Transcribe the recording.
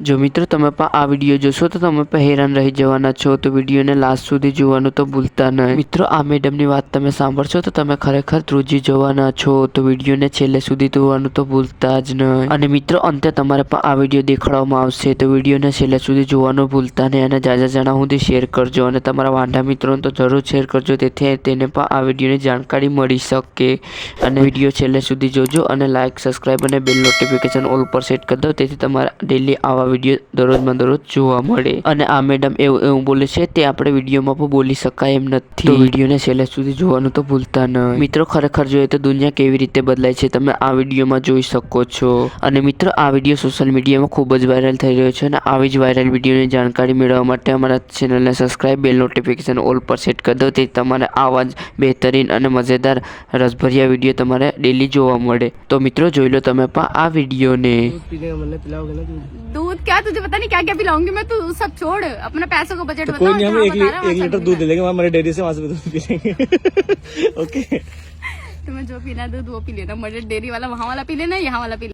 જો મિત્રો તમે પણ આ વીડિયો જોશો તો તમે પણ હેરાન રહી જવાના છો, તો વિડીયોને લાસ્ટ સુધી જોવાનું તો ભૂલતા નહીં. મિત્રો, આ મેડમની વાત તમે સાંભળશો તો તમે ખરેખર ધ્રુજી જવાના છો, તો વિડીયોને છેલ્લે સુધી જોવાનું તો ભૂલતા જ નહીં. અને મિત્રો, અંતે તમારે પણ આ વીડિયો દેખાડવામાં આવશે, તો વિડીયોને છેલ્લે સુધી જોવાનું ભૂલતા નહીં અને જાજા જણા સુધી શેર કરજો અને તમારા વાંઢા મિત્રોને તો જરૂર શેર કરજો, તેથી તેને પણ આ વિડીયોની જાણકારી મળી શકે. અને વીડિયો છેલ્લે સુધી જોજો અને લાઇક સબસ્ક્રાઈબ અને બેલ નોટિફિકેશન ઓલ પર સેટ કરી દો, તેથી તમારા ડેલી આવા વીડિયો દરરોજમાં દરરોજ જોવા મળે. અને આ મેડમ એવું એવું બોલે છે તે આપણે વિડીયોમાં પણ બોલી શકાય એમ નથી. તો વિડીયોને છેલ્લે સુધી જોવાનું તો ભૂલતા ન મિત્રો ખરેખર જોઈએ તો દુનિયા કેવી રીતે બદલાય છે તમે આ વિડીયોમાં જોઈ શકો છો. અને મિત્રો આ વીડિયો સોશિયલ મીડિયામાં ખૂબ જ વાયરલ થઈ રહ્યો છે અને આવી જ વાયરલ વિડીયોની જાણકારી મેળવવા માટે અમારા ચેનલને સબસ્ક્રાઈબ બેલ નોટિફિકેશન ઓલ પર સેટ કરી દો તેથી તમારે આવા જ બહેતરીન અને મજેદાર રસભર્યા વીડિયો તમારે ડેલી જોવા મળે. તો મિત્રો જોઈ લો તમે પણ આ વિડીયોને. दूध क्या तुझे पता नहीं क्या क्या पिलाऊँगी मैं? तू सब छोड़ अपना पैसों का बजट तो बता। कोई नहीं हम जहाँ एक, ली, एक लीटर दूध ले लेंगे वहाँ हमारे डेयरी से वहाँ से दूध पी लेंगे। ओके तुम्हें जो पीना है दूध वो पी लेना। मेरे डेयरी वाला वहाँ वाला पी लेना यहाँ वाला पी